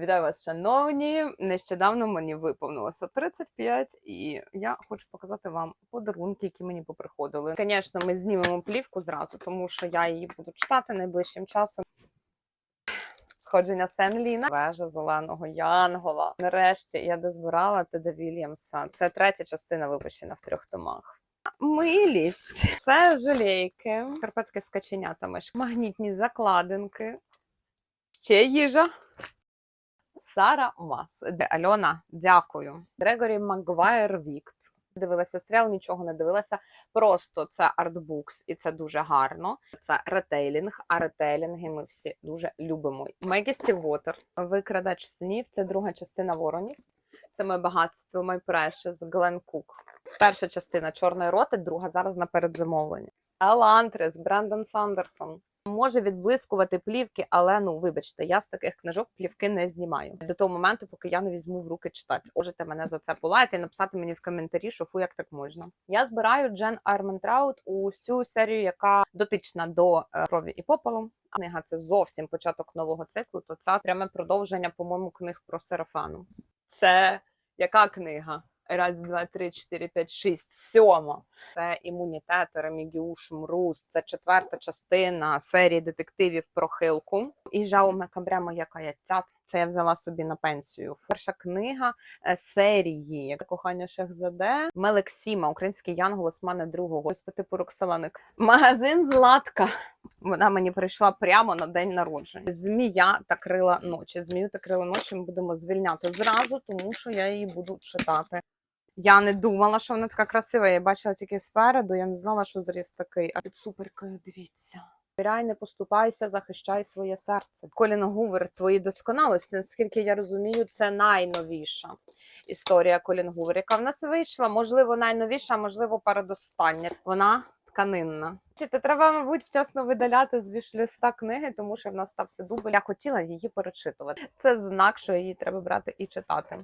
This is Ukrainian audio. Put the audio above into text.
Вітаю вас, шановні! Нещодавно мені виповнилося 35, і я хочу показати вам подарунки, які мені поприходили. Звісно, ми знімемо плівку зразу, тому що я її буду читати найближчим часом. Сходження Сен-Ліна, вежа зеленого Янгола. Нарешті я дозбирала Теда Вільямса. Це третя частина випущена в трьох томах. Милість це жалейки, карпетки з каченятами, магнітні закладинки, ще їжа. Сара Мас. Альона, дякую. Грегорі Магуайр Вікт. Дивилася стріл, нічого не дивилася. Просто це артбукс, і це дуже гарно. Це ретейлінг, а ретейлінги ми всі дуже любимо. Мегісті Вотер, викрадач снів. Це друга частина воронів. Це моє багатство, My Precious, Глен Кук. Перша частина чорної роти, друга зараз на передзамовленні. Елантрис, Брендон Сандерсон. Може відблискувати плівки, але ну вибачте, я з таких книжок плівки не знімаю до того моменту, поки я не візьму в руки читати. Можете мене за це полаяти і написати мені в коментарі, що фу, як так можна. Я збираю Джен Арментраут усю серію, яка дотична до е, крові і попелу. Книга це зовсім початок нового циклу. То це пряме продовження, по-моєму, книг про Серафану. Це яка книга? Раз, два, три, чотири, п'ять, шість, сьома. Це імунітет Ремігіуш Мрус. Це четверта частина серії детективів про хилку. І Жао Мекабре моя каяття. Це я взяла собі на пенсію. Перша книга е, серії як кохання Шехзаде. Мелексіма, український янгол Османа другого. По типу Роксоланик. Магазин Златка. Вона мені прийшла прямо на день народження. Змія та крила ночі. Змію та крила ночі ми будемо звільняти зразу, тому що я її буду читати. Я не думала, що вона така красива. Я бачила тільки спереду. Я не знала, що зріст такий. А тут суперкою, дивіться. Віряй, не поступайся, захищай своє серце. Колін Гувер, твої досконалості. Наскільки я розумію, це найновіша історія Колін Гувер, яка в нас вийшла. Можливо, найновіша, можливо, передостання. Вона тканинна. Бачите, треба, мабуть, вчасно видаляти з вішліста книги, тому що в нас стався дубль. Я хотіла її перечитувати. Це знак, що її треба брати і читати.